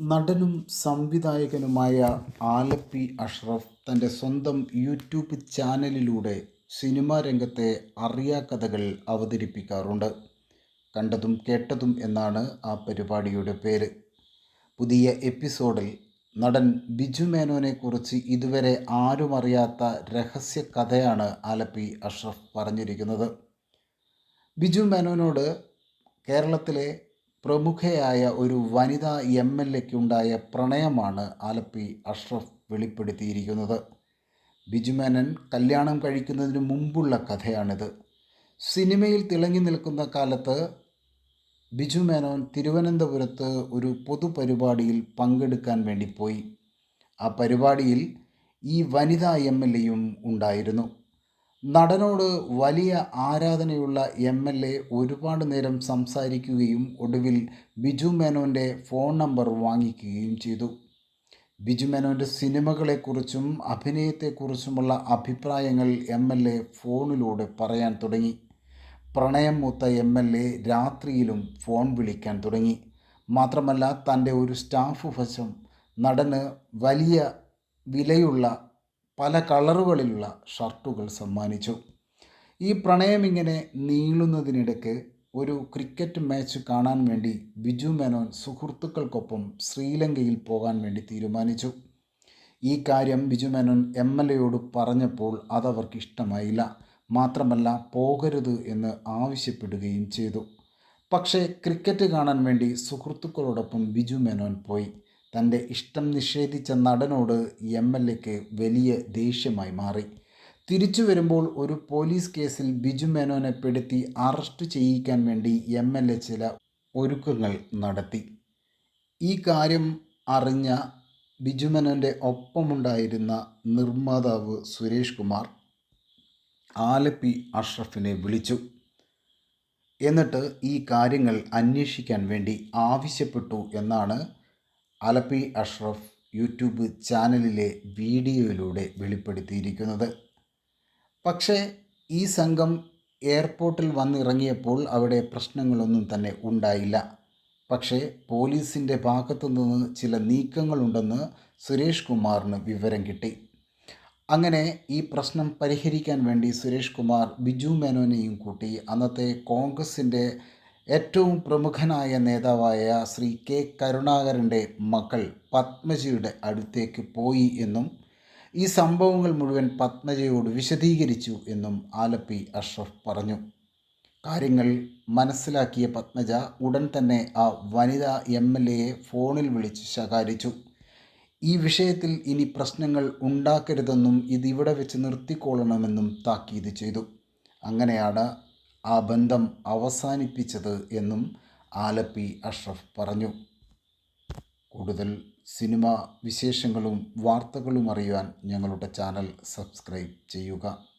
നടനും സംവിധായകനുമായ ആലപ്പി അഷ്റഫ് തന്റെ സ്വന്തം യൂട്യൂബ് ചാനലിലൂടെ സിനിമാ രംഗത്തെ അറിയാ കഥകൾ അവതരിപ്പിക്കാറുണ്ട്. കണ്ടതും കേട്ടതും എന്നാണ് ആ പരിപാടിയുടെ പേര്. പുതിയ എപ്പിസോഡിൽ നടൻ ബിജു മേനോനെക്കുറിച്ച് ഇതുവരെ ആരും അറിയാത്ത രഹസ്യ കഥയാണ് ആലപ്പി അഷ്റഫ് പറഞ്ഞിരിക്കുന്നത്. ബിജു മേനോനോട് കേരളത്തിലെ പ്രമുഖയായ ഒരു വനിതാ എം എൽ എക്കുണ്ടായ പ്രണയമാണ് ആലപ്പി അഷ്റഫ് വെളിപ്പെടുത്തിയിരിക്കുന്നത്. ബിജുമേനൻ കല്യാണം കഴിക്കുന്നതിന് മുമ്പുള്ള കഥയാണിത്. സിനിമയിൽ തിളങ്ങി നിൽക്കുന്ന കാലത്ത് ബിജു മേനോൻ തിരുവനന്തപുരത്ത് ഒരു പൊതുപരിപാടിയിൽ പങ്കെടുക്കാൻ വേണ്ടി പോയി. ആ പരിപാടിയിൽ ഈ വനിതാ എം എൽ എയും ഉണ്ടായിരുന്നു. നടനോട് വലിയ ആരാധനയുള്ള എം എൽ എ ഒരുപാട് നേരം സംസാരിക്കുകയും ഒടുവിൽ ബിജു മേനോന്റെ ഫോൺ നമ്പർ വാങ്ങിക്കുകയും ചെയ്തു. ബിജു മേനോന്റെ സിനിമകളെക്കുറിച്ചും അഭിനയത്തെക്കുറിച്ചുമുള്ള അഭിപ്രായങ്ങൾ എം എൽ എ ഫോണിലൂടെ പറയാൻ തുടങ്ങി. പ്രണയം മൂത്ത എം എൽ എ രാത്രിയിലും ഫോൺ വിളിക്കാൻ തുടങ്ങി. മാത്രമല്ല തന്റെ ഒരു സ്റ്റാഫ് വശം നടന് വലിയ വിലയുള്ള പല കളറുകളിലുള്ള ഷർട്ടുകൾ സമ്മാനിച്ചു. ഈ പ്രണയം ഇങ്ങനെ നീളുന്നതിനിടയ്ക്ക് ഒരു ക്രിക്കറ്റ് മാച്ച് കാണാൻ വേണ്ടി ബിജു മേനോൻ സുഹൃത്തുക്കൾക്കൊപ്പം ശ്രീലങ്കയിൽ പോകാൻ വേണ്ടി തീരുമാനിച്ചു. ഈ കാര്യം ബിജു മേനോൻ എം എൽ എയോട് പറഞ്ഞപ്പോൾ അതവർക്ക് ഇഷ്ടമായില്ല. മാത്രമല്ല പോകരുത് എന്ന് ആവശ്യപ്പെടുകയും ചെയ്തു. പക്ഷേ ക്രിക്കറ്റ് കാണാൻ വേണ്ടി സുഹൃത്തുക്കളോടൊപ്പം ബിജു മേനോൻ പോയി. തന്റെ ഇഷ്ടം നിഷേധിച്ച നടനോട് എം എൽ എക്ക് വലിയ ദേഷ്യമായി മാറി. തിരിച്ചു വരുമ്പോൾ ഒരു പോലീസ് കേസിൽ ബിജു മേനോനെ പെടുത്തി അറസ്റ്റ് ചെയ്യിക്കാൻ വേണ്ടി എം എൽ എ ചില ഒരുക്കങ്ങൾ നടത്തി. ഈ കാര്യം അറിഞ്ഞ ബിജു മേനോന്റെ ഒപ്പമുണ്ടായിരുന്ന നിർമ്മാതാവ് സുരേഷ് കുമാർ ആലപ്പി അഷ്റഫിനെ വിളിച്ചു. എന്നിട്ട് ഈ കാര്യങ്ങൾ അന്വേഷിക്കാൻ വേണ്ടി ആവശ്യപ്പെട്ടു എന്നാണ് അലപ്പി അഷ്റഫ് യൂട്യൂബ് ചാനലിലെ വീഡിയോയിലൂടെ വെളിപ്പെടുത്തിയിരിക്കുന്നത്. പക്ഷേ ഈ സംഘം എയർപോർട്ടിൽ വന്നിറങ്ങിയപ്പോൾ അവിടെ പ്രശ്നങ്ങളൊന്നും തന്നെ ഉണ്ടായില്ല. പക്ഷേ പോലീസിന്റെ ഭാഗത്തു നിന്ന് ചില നീക്കങ്ങളുണ്ടെന്ന് സുരേഷ് കുമാറിന് വിവരം കിട്ടി. അങ്ങനെ ഈ പ്രശ്നം പരിഹരിക്കാൻ വേണ്ടി സുരേഷ് കുമാർ ബിജു മേനോനെയും കൂട്ടി അന്നത്തെ കോൺഗ്രസിന്റെ ഏറ്റവും പ്രമുഖനായ നേതാവായ ശ്രീ കെ കരുണാകരന്റെ മകൾ പത്മജിയുടെ അടുത്തേക്ക് പോയി എന്നും ഈ സംഭവങ്ങൾ മുഴുവൻ പത്മജയോട് വിശദീകരിച്ചു എന്നും ആലപ്പി അഷ്റഫ് പറഞ്ഞു. കാര്യങ്ങൾ മനസ്സിലാക്കിയ പത്മജ ഉടൻ തന്നെ ആ വനിതാ എം എൽ എയെ ഫോണിൽ വിളിച്ച് ശകാരിച്ചു. ഈ വിഷയത്തിൽ ഇനി പ്രശ്നങ്ങൾ ഉണ്ടാക്കരുതെന്നും ഇതിവിടെ വെച്ച് നിർത്തിക്കൊള്ളണമെന്നും താക്കീത് ചെയ്തു. അങ്ങനെയാണ് ആ ബന്ധം അവസാനിപ്പിച്ചത് എന്നും ആലപ്പി അഷ്റഫ് പറഞ്ഞു. കൂടുതൽ സിനിമ വിശേഷങ്ങളും വാർത്തകളും അറിയുവാൻ ഞങ്ങളുടെ ചാനൽ സബ്സ്ക്രൈബ് ചെയ്യുക.